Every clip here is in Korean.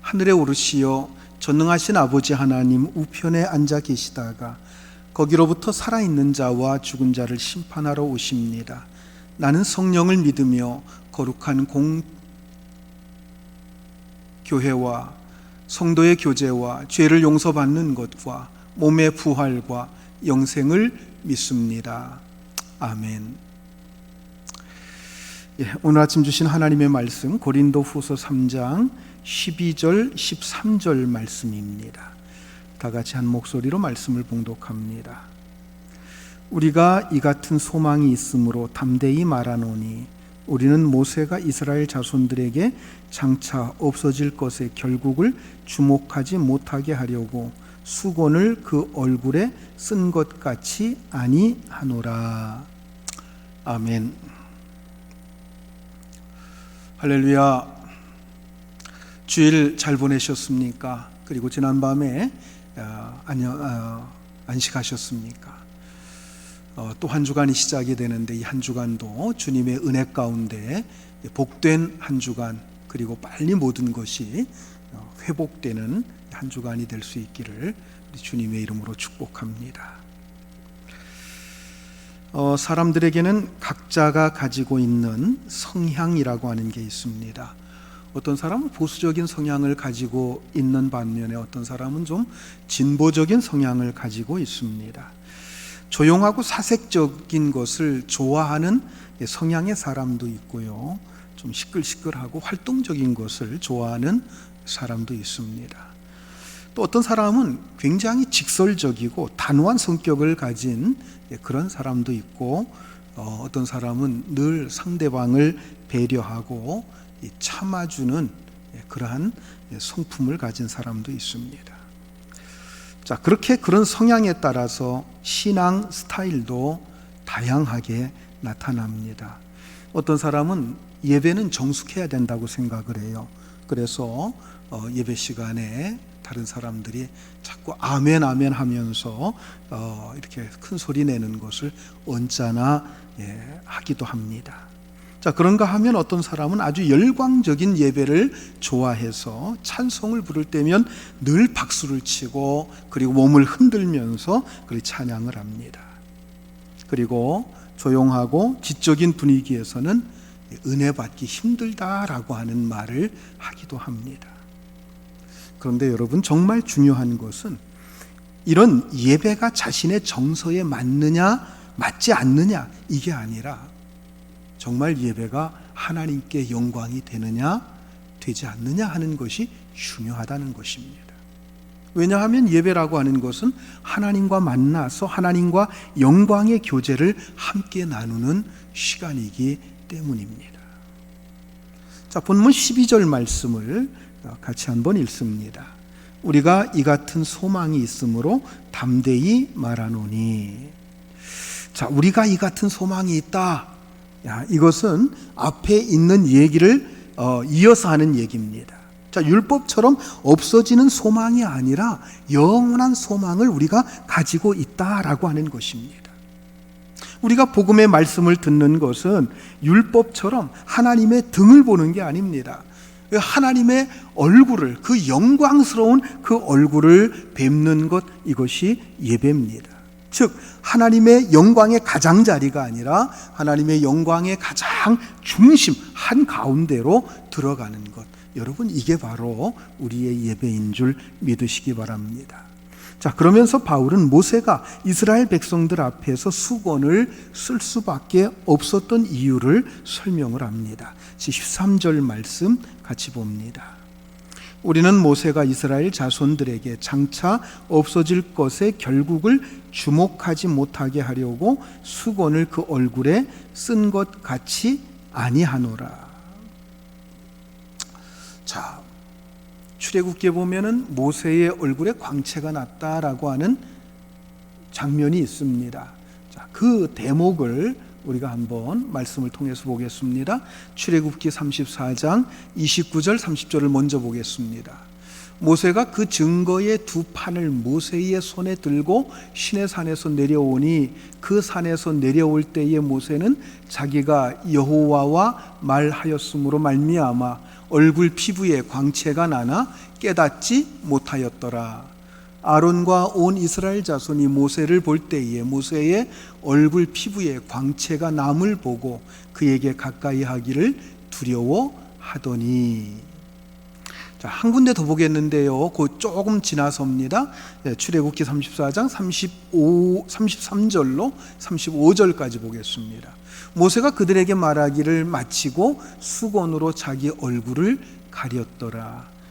하늘에 오르시어 전능하신 아버지 하나님 우편에 앉아 계시다가 거기로부터 살아있는 자와 죽은 자를 심판하러 오십니다. 나는 성령을 믿으며 거룩한 공 교회와 성도의 교제와 죄를 용서받는 것과 몸의 부활과 영생을 믿습니다. 아멘. 예, 오늘 아침 주신 하나님의 말씀 고린도 후서 3장 12절 13절 말씀입니다. 다 같이 한 목소리로 말씀을 봉독합니다. 우리가 이 같은 소망이 있으므로 담대히 말하노니 우리는 모세가 이스라엘 자손들에게 장차 없어질 것의 결국을 주목하지 못하게 하려고 수건을 그 얼굴에 쓴 것 같이 아니하노라. 아멘. 할렐루야. 주일 잘 보내셨습니까? 그리고 지난 밤에 어, 안녕 어, 안식하셨습니까? 어, 또한 주간이 시작이 되는데 이 한 주간도 주님의 은혜 가운데 복된 한 주간 그리고 빨리 모든 것이 어, 회복되는 한 주간이 될 수 있기를 주님의 이름으로 축복합니다. 어, 사람들에게는 각자가 가지고 있는 성향이라고 하는 게 있습니다. 어떤 사람은 보수적인 성향을 가지고 있는 반면에 어떤 사람은 좀 진보적인 성향을 가지고 있습니다. 조용하고 사색적인 것을 좋아하는 성향의 사람도 있고요. 좀 시끌시끌하고 활동적인 것을 좋아하는 사람도 있습니다. 또 어떤 사람은 굉장히 직설적이고 단호한 성격을 가진 그런 사람도 있고 어, 어떤 사람은 늘 상대방을 배려하고 참아주는 그러한 성품을 가진 사람도 있습니다. 자, 그렇게 그런 성향에 따라서 신앙 스타일도 다양하게 나타납니다. 어떤 사람은 예배는 정숙해야 된다고 생각을 해요. 그래서 어, 예배 시간에 다른 사람들이 자꾸 아멘 아멘 하면서 어, 이렇게 큰 소리 내는 것을 언짢아 예, 하기도 합니다. 자, 그런가 하면 어떤 사람은 아주 열광적인 예배를 좋아해서 찬송을 부를 때면 늘 박수를 치고 그리고 몸을 흔들면서 그 찬양을 합니다. 그리고 조용하고 지적인 분위기에서는 은혜 받기 힘들다라고 하는 말을 하기도 합니다. 그런데 여러분 정말 중요한 것은 이런 예배가 자신의 정서에 맞느냐 맞지 않느냐 이게 아니라 정말 예배가 하나님께 영광이 되느냐 되지 않느냐 하는 것이 중요하다는 것입니다. 왜냐하면 예배라고 하는 것은 하나님과 만나서 하나님과 영광의 교제를 함께 나누는 시간이기 때문입니다. 자, 본문 12절 말씀을 같이 한번 읽습니다. 우리가 이 같은 소망이 있으므로 담대히 말하노니. 자, 우리가 이 같은 소망이 있다. 야, 이것은 앞에 있는 얘기를 어, 이어서 하는 얘기입니다. 자, 율법처럼 없어지는 소망이 아니라 영원한 소망을 우리가 가지고 있다라고 하는 것입니다. 우리가 복음의 말씀을 듣는 것은 율법처럼 하나님의 등을 보는 게 아닙니다. 하나님의 얼굴을 그 영광스러운 그 얼굴을 뵙는 것 이것이 예배입니다. 즉 하나님의 영광의 가장자리가 아니라 하나님의 영광의 가장 중심 한 가운데로 들어가는 것. 여러분 이게 바로 우리의 예배인 줄 믿으시기 바랍니다. 자, 그러면서 바울은 모세가 이스라엘 백성들 앞에서 수건을 쓸 수밖에 없었던 이유를 설명을 합니다. 13절 말씀 같이 봅니다. 우리는 모세가 이스라엘 자손들에게 장차 없어질 것의 결국을 주목하지 못하게 하려고 수건을 그 얼굴에 쓴 것 같이 아니하노라. 자, 출애굽기에 보면은 모세의 얼굴에 광채가 났다라고 하는 장면이 있습니다. 자, 그 대목을 우리가 한번 말씀을 통해서 보겠습니다. 출애굽기 34장 29절 30절을 먼저 보겠습니다. 모세가 그 증거의 두 판을 모세의 손에 들고 시내 산에서 내려오니 그 산에서 내려올 때에 모세는 자기가 여호와와 말하였으므로 말미암아 얼굴 피부에 광채가 나나 깨닫지 못하였더라. 아론과 온 이스라엘 자손이 모세를 볼 때에 모세의 얼굴 피부에 광채가 남을 보고 그에게 가까이 하기를 두려워하더니 자, 한 군데 더 보겠는데요. 그 조금 지나서입니다. 예, 출애굽기 34장 35 33절로 35절까지 보겠습니다. 모세가 그들에게 말하기를 마치고 수건으로 자기 얼굴을 가렸더라.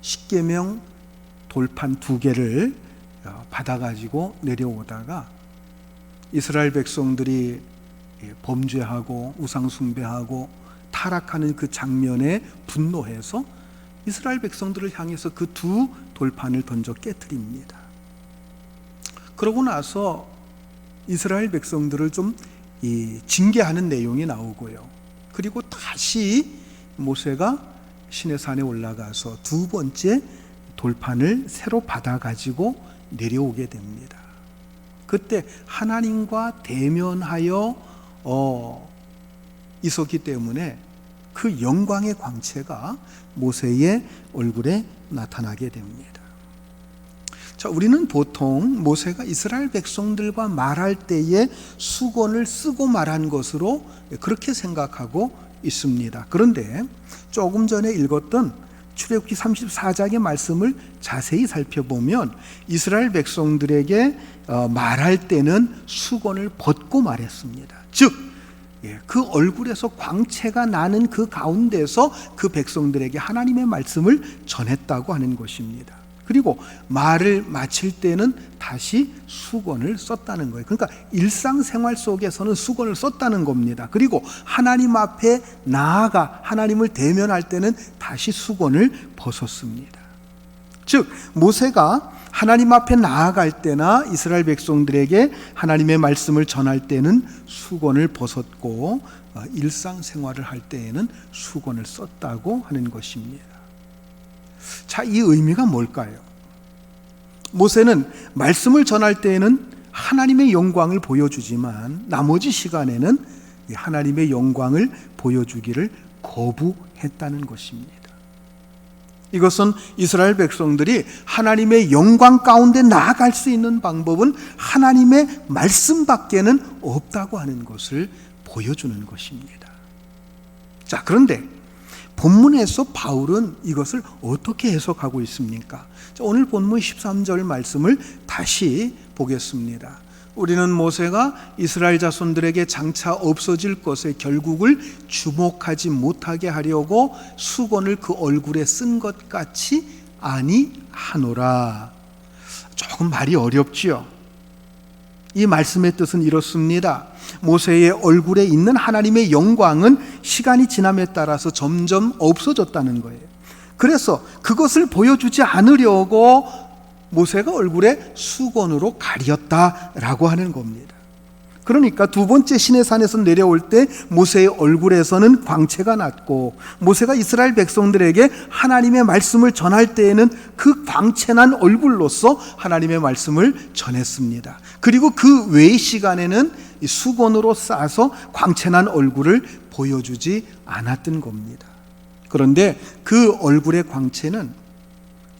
십계명 돌판 두 개를 어, 받아가지고 내려오다가 이스라엘 백성들이 예, 범죄하고 우상 숭배하고 타락하는 그 장면에 분노해서 이스라엘 백성들을 향해서 그 두 돌판을 던져 깨뜨립니다. 그러고 나서 이스라엘 백성들을 좀 이, 징계하는 내용이 나오고요. 그리고 다시 모세가 시내산에 올라가서 두 번째 돌판을 새로 받아 가지고 내려오게 됩니다. 그때 하나님과 대면하여 어, 있었기 때문에 그 영광의 광채가 모세의 얼굴에 나타나게 됩니다. 자, 우리는 보통 모세가 이스라엘 백성들과 말할 때에 수건을 쓰고 말한 것으로 그렇게 생각하고 있습니다. 그런데 조금 전에 읽었던 출애굽기 34장의 말씀을 자세히 살펴보면 이스라엘 백성들에게 어, 말할 때는 수건을 벗고 말했습니다. 즉, 예, 그 얼굴에서 광채가 나는 그 가운데서 그 백성들에게 하나님의 말씀을 전했다고 하는 것입니다. 그리고 말을 마칠 때는 다시 수건을 썼다는 거예요. 그러니까 일상생활 속에서는 수건을 썼다는 겁니다. 그리고 하나님 앞에 나아가 하나님을 대면할 때는 다시 수건을 벗었습니다. 즉, 모세가 하나님 앞에 나아갈 때나 이스라엘 백성들에게 하나님의 말씀을 전할 때는 수건을 벗었고 어, 일상생활을 할 때에는 수건을 썼다고 하는 것입니다. 자, 이 의미가 뭘까요? 모세는 말씀을 전할 때에는 하나님의 영광을 보여주지만 나머지 시간에는 하나님의 영광을 보여주기를 거부했다는 것입니다. 이것은 이스라엘 백성들이 하나님의 영광 가운데 나아갈 수 있는 방법은 하나님의 말씀밖에는 없다고 하는 것을 보여주는 것입니다. 자, 그런데 본문에서 바울은 이것을 어떻게 해석하고 있습니까? 자, 오늘 본문 13절 말씀을 다시 보겠습니다. 우리는 모세가 이스라엘 자손들에게 장차 없어질 것의 결국을 주목하지 못하게 하려고 수건을 그 얼굴에 쓴 것 같이 아니하노라. 조금 말이 어렵지요. 이 말씀의 뜻은 이렇습니다. 모세의 얼굴에 있는 하나님의 영광은 시간이 지남에 따라서 점점 없어졌다는 거예요. 그래서 그것을 보여주지 않으려고 모세가 얼굴에 수건으로 가렸다라고 하는 겁니다. 그러니까 두 번째 신의 산에서 내려올 때 모세의 얼굴에서는 광채가 났고 모세가 이스라엘 백성들에게 하나님의 말씀을 전할 때에는 그 광채난 얼굴로서 하나님의 말씀을 전했습니다. 그리고 그 외의 시간에는 수건으로 싸서 광채난 얼굴을 보여주지 않았던 겁니다. 그런데 그 얼굴의 광채는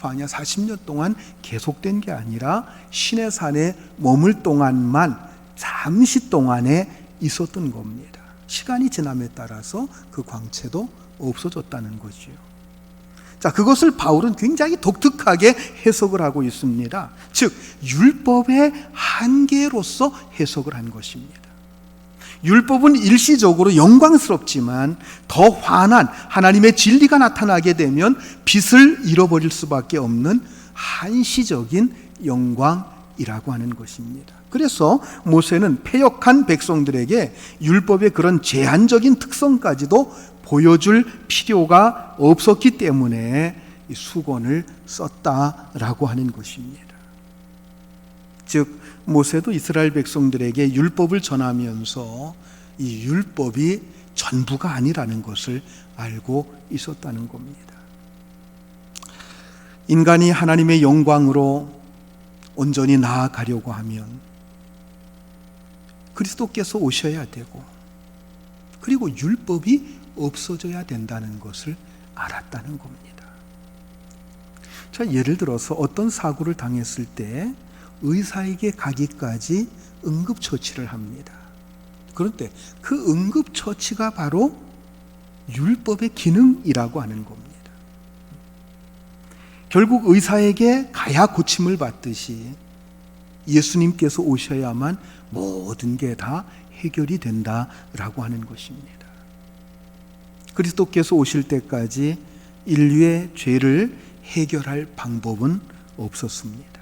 광야 40년 동안 계속된 게 아니라 신의 산에 머물 동안만 잠시 동안에 있었던 겁니다. 시간이 지남에 따라서 그 광채도 없어졌다는 거지요. 자, 그것을 바울은 굉장히 독특하게 해석을 하고 있습니다. 즉, 율법의 한계로서 해석을 한 것입니다. 율법은 일시적으로 영광스럽지만 더 환한 하나님의 진리가 나타나게 되면 빛을 잃어버릴 수밖에 없는 한시적인 영광이라고 하는 것입니다. 그래서 모세는 패역한 백성들에게 율법의 그런 제한적인 특성까지도 보여줄 필요가 없었기 때문에 수건을 썼다라고 하는 것입니다. 즉 모세도 이스라엘 백성들에게 율법을 전하면서 이 율법이 전부가 아니라는 것을 알고 있었다는 겁니다. 인간이 하나님의 영광으로 온전히 나아가려고 하면 그리스도께서 오셔야 되고 그리고 율법이 없어져야 된다는 것을 알았다는 겁니다. 자, 예를 들어서 어떤 사고를 당했을 때 의사에게 가기까지 응급처치를 합니다. 그런데 그 응급처치가 바로 율법의 기능이라고 하는 겁니다. 결국 의사에게 가야 고침을 받듯이 예수님께서 오셔야만 모든 게 다 해결이 된다라고 하는 것입니다. 그리스도께서 오실 때까지 인류의 죄를 해결할 방법은 없었습니다.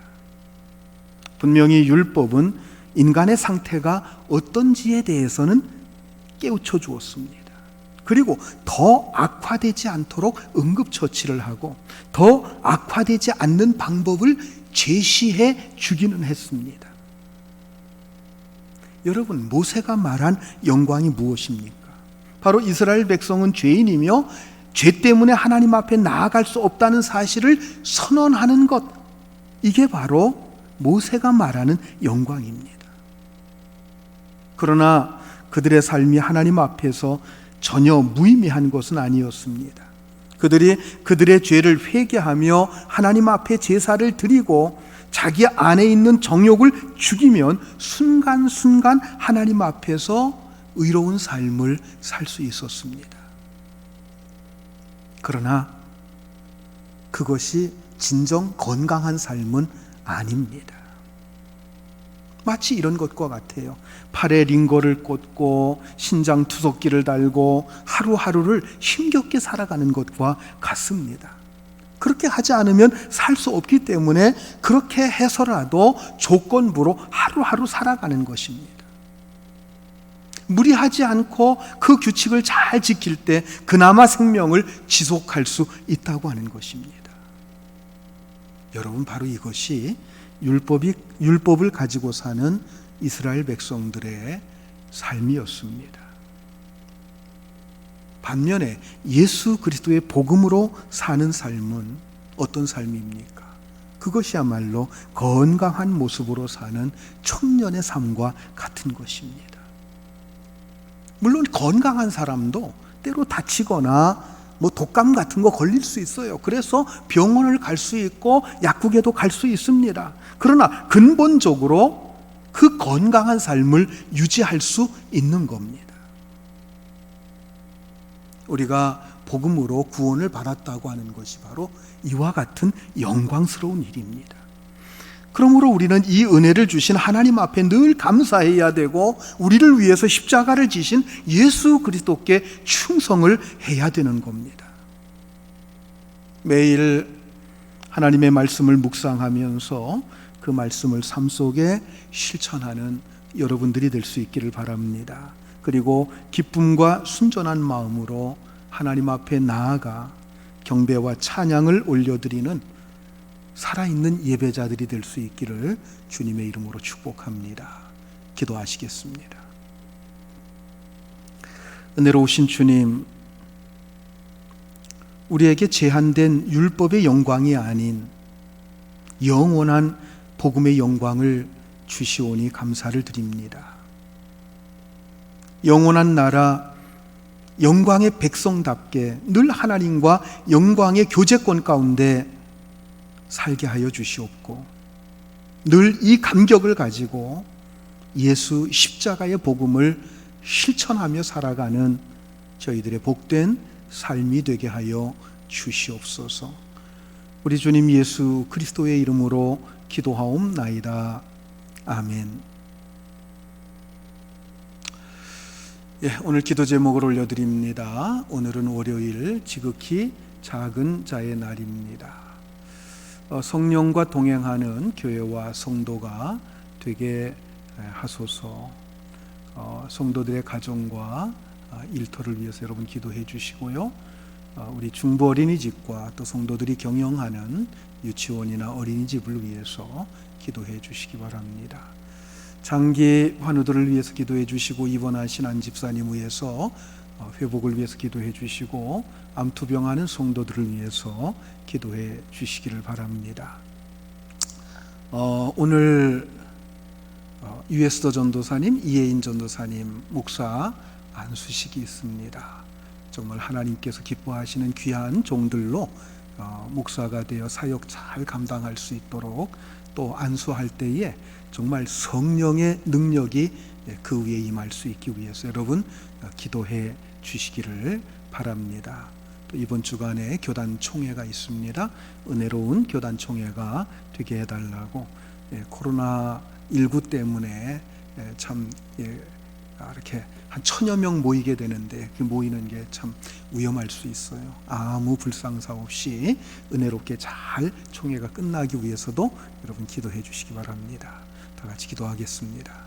분명히 율법은 인간의 상태가 어떤지에 대해서는 깨우쳐 주었습니다. 그리고 더 악화되지 않도록 응급처치를 하고 더 악화되지 않는 방법을 제시해 주기는 했습니다. 여러분, 모세가 말한 영광이 무엇입니까? 바로 이스라엘 백성은 죄인이며 죄 때문에 하나님 앞에 나아갈 수 없다는 사실을 선언하는 것. 이게 바로 모세가 말하는 영광입니다. 그러나 그들의 삶이 하나님 앞에서 전혀 무의미한 것은 아니었습니다. 그들이 그들의 죄를 회개하며 하나님 앞에 제사를 드리고 자기 안에 있는 정욕을 죽이면 순간순간 하나님 앞에서 의로운 삶을 살 수 있었습니다. 그러나 그것이 진정 건강한 삶은 아닙니다. 마치 이런 것과 같아요. 팔에 링거를 꽂고 신장 투석기를 달고 하루하루를 힘겹게 살아가는 것과 같습니다. 그렇게 하지 않으면 살 수 없기 때문에 그렇게 해서라도 조건부로 하루하루 살아가는 것입니다. 무리하지 않고 그 규칙을 잘 지킬 때 그나마 생명을 지속할 수 있다고 하는 것입니다. 여러분 바로 이것이 율법이 율법을 가지고 사는 이스라엘 백성들의 삶이었습니다. 반면에 예수 그리스도의 복음으로 사는 삶은 어떤 삶입니까? 그것이야말로 건강한 모습으로 사는 청년의 삶과 같은 것입니다. 물론 건강한 사람도 때로 다치거나 뭐 독감 같은 거 걸릴 수 있어요. 그래서 병원을 갈 수 있고 약국에도 갈 수 있습니다. 그러나 근본적으로 그 건강한 삶을 유지할 수 있는 겁니다. 우리가 복음으로 구원을 받았다고 하는 것이 바로 이와 같은 영광스러운 일입니다. 그러므로 우리는 이 은혜를 주신 하나님 앞에 늘 감사해야 되고 우리를 위해서 십자가를 지신 예수 그리스도께 충성을 해야 되는 겁니다. 매일 하나님의 말씀을 묵상하면서 그 말씀을 삶 속에 실천하는 여러분들이 될 수 있기를 바랍니다. 그리고 기쁨과 순전한 마음으로 하나님 앞에 나아가 경배와 찬양을 올려드리는 살아있는 예배자들이 될 수 있기를 주님의 이름으로 축복합니다. 기도하시겠습니다. 은혜로우신 주님, 우리에게 제한된 율법의 영광이 아닌 영원한 복음의 영광을 주시오니 감사를 드립니다. 영원한 나라, 영광의 백성답게 늘 하나님과 영광의 교제권 가운데 살게 하여 주시옵고 늘 이 감격을 가지고 예수 십자가의 복음을 실천하며 살아가는 저희들의 복된 삶이 되게 하여 주시옵소서. 우리 주님 예수 그리스도의 이름으로 기도하옵나이다. 아멘. 예, 오늘 기도 제목을 올려드립니다. 오늘은 월요일 지극히 작은 자의 날입니다. 어, 성령과 동행하는 교회와 성도가 되게 하소서. 어, 성도들의 가정과 어, 일터를 위해서 여러분 기도해 주시고요. 어, 우리 중부 어린이집과 또 성도들이 경영하는 유치원이나 어린이집을 위해서 기도해 주시기 바랍니다. 장기 환우들을 위해서 기도해 주시고 입원하신 안 집사님 위해서 어, 회복을 위해서 기도해 주시고 암투병하는 성도들을 위해서 기도해 주시기를 바랍니다. 어, 오늘 어, 유에스더 전도사님, 이혜인 전도사님 목사 안수식이 있습니다. 정말 하나님께서 기뻐하시는 귀한 종들로 어, 목사가 되어 사역 잘 감당할 수 있도록 또 안수할 때에 정말 성령의 능력이 예, 그 위에 임할 수 있기 위해서 여러분 어, 기도해 주시기를 바랍니다. 또 이번 주간에 교단 총회가 있습니다. 은혜로운 교단 총회가 되게 해달라고 예, 코로나 19 때문에 예, 참 예, 아, 이렇게 한 천여 명 모이게 되는데 그 모이는 게 참 위험할 수 있어요. 아무 불상사 없이 은혜롭게 잘 총회가 끝나기 위해서도 여러분 기도해 주시기 바랍니다. 다 같이 기도하겠습니다.